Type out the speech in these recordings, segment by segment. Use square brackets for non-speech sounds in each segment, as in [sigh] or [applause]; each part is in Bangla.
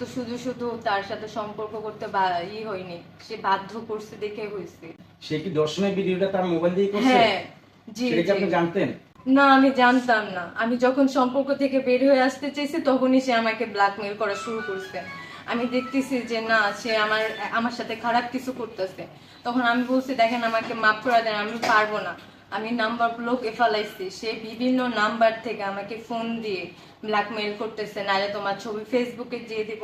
তো শুধু শুধু তার সাথে সম্পর্ক করতে ই হয়নি সে বাধ্য করছে দেখে হয়েছে। সে কি দর্শনের ভিডিওটা তার মোবাইল দিয়ে করছে? হ্যাঁ জি সেটা কি আপনি জানতেন? না আমি জানতাম না। আমি যখন সম্পর্ক থেকে বের হয়ে আসতে চাইছি তখনই সে আমাকে ব্ল্যাকমেল করা শুরু করছে। আমি দেখতেছি যে না সে আমার আমার সাথে খারাপ কিছু করতেছে। তখন আমি বলছি দেখেন আমাকে মাফ করে দেন আমি পারব না। আমি নাম্বার ব্লকে ফেলাইছি। সে বিভিন্ন নাম্বার থেকে আমাকে ফোন দিয়ে ব্ল্যাকমেল করতেছে নাহলে তোমার ছবি ফেসবুকে দিয়ে দিব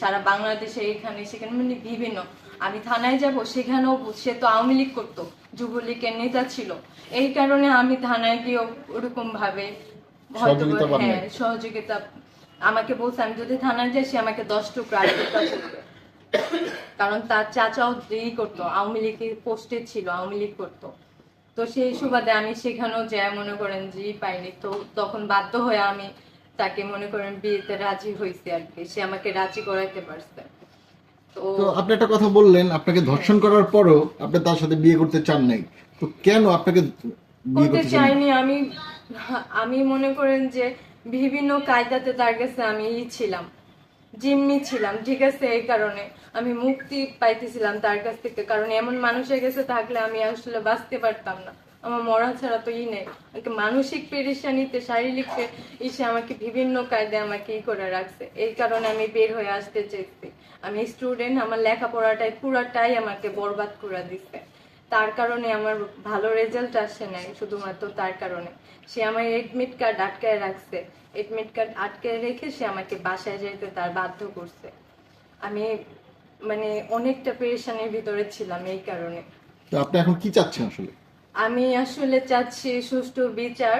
সারা বাংলাদেশে এখানে সেখানে মানে বিভিন্ন। আমি থানায় যাব সেখানেও সে তো আওয়ামী লীগ করতো যুবলীগের নেতা ছিল। এই কারণে আমি থানায় গিয়েও ওরকম ভাবে হয়তো হ্যাঁ সহযোগিতা আমাকে বলছে আমি যদি থানায় যাই সে আমাকে দশ টুকরা কারণ তার চাচাও ই করতো আওয়ামী লীগের পোস্টে ছিল আওয়ামী লীগ করতো। তো সেই সুবাদে আমি সেখানেও যা মনে করেন জি পাইনি। তো তখন বাধ্য হয়ে আমি তাকে মনে করেন বিয়েতে রাজি হয়েছি আর কি। সে আমাকে রাজি করাইতে পারছে। তো আপনি একটা কথা বললেন আপনাকে ধর্ষণ করার পরও আপনি তার সাথে বিয়ে করতে চান নাই। তো কেন আপনাকে করতে চাইনি। আমি আমি মনে করেন যে বিভিন্ন কায়দাতে তার কাছে আমি ই ছিলাম। জিম্মি ছিলাম, ঠিক আছে, এই কারণে। আমি মুক্তি পাইতেছিলাম তার কাছ থেকে, কারণ এমন মানুষের কাছে থাকলে আমি আসলে বাঁচতে পারতাম না। আমার মরা ছাড়া তো ই নেই। মানসিক পেরেশানিতে শারীরিক ইসে আমাকে বিভিন্ন কায়দে আমাকে ই করে রাখছে। এই কারণে আমি বের হয়ে আসতে চেয়েছি। আমি স্টুডেন্ট আমার লেখাপড়াটাই পুরাটাই আমাকে বরবাদ করে দিচ্ছে তার কারণে আমার ভালো রেজাল্ট আসে নাই শুধুমাত্র তার কারণে। সে আমার এডমিট কার্ড আটকায় রাখছে। এডমিট কার্ড আটকে রেখে সে আমাকে বাসায় যেতে তার বাধ্য করছে। আমি মানে অনেকটা পেরেশানির ভিতরে ছিলাম এই কারণে। তো আপনি এখন কি চাচ্ছেন আসলে? আমি আসলে চাচ্ছি সুষ্ঠু বিচার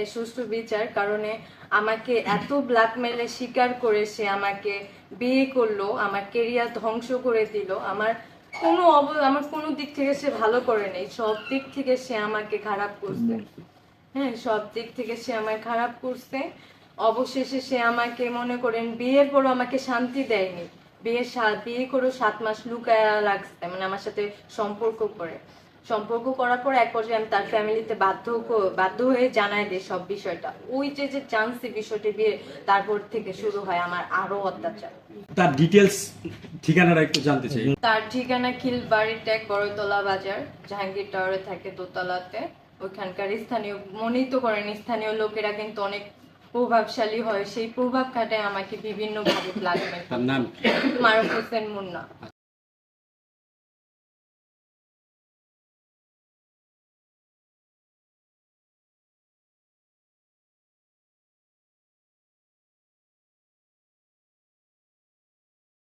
এই সুষ্ঠু বিচার কারণে আমাকে এত ব্ল্যাকমেলের শিকার করে সে আমাকে বিয়ে করল আমার কেরিয়ার ধ্বংস করে দিল। আমার কোনো অব- আমার কোনো দিক থেকে সে ভালো করে নেই। সব দিক থেকে সে আমাকে খারাপ করছে। হ্যাঁ সব দিক থেকে সে আমায় খারাপ করছে। অবশেষে সে আমাকে মনে করেন বিয়ের পরও আমাকে শান্তি দেয়নি। বিয়ে বিয়ে করে সাত মাস লুকায়া লাগছে মানে আমার সাথে সম্পর্ক করে। সম্পর্ক করার পর এক পর্যায়ে আমি তার ফ্যামিলিতে বাধ্য বাধ্য হয়ে জানাই দিই সব বিষয়টা। ওই যে যে চান্সে বিষয়টি বিয়ে তারপর থেকে শুরু হয় আমার আরও অত্যাচার। তার ডিটেলস ঠিকানাটা একটু জানতে চাই। তার ঠিকানা খিলবাড়ি ট্যাগ বড়তলা বাজার জাহাঙ্গীর টাওয়ারে থাকে দোতলাতে। ওইখানকার স্থানীয় মনেই তো করেন স্থানীয় লোকেরা কিন্তু অনেক প্রভাবশালী হয়। সেই প্রভাব খাটায় আমাকে বিভিন্ন ভাবে লাগবে [coughs] তার নাম? মারুফ হোসেন মুন্না।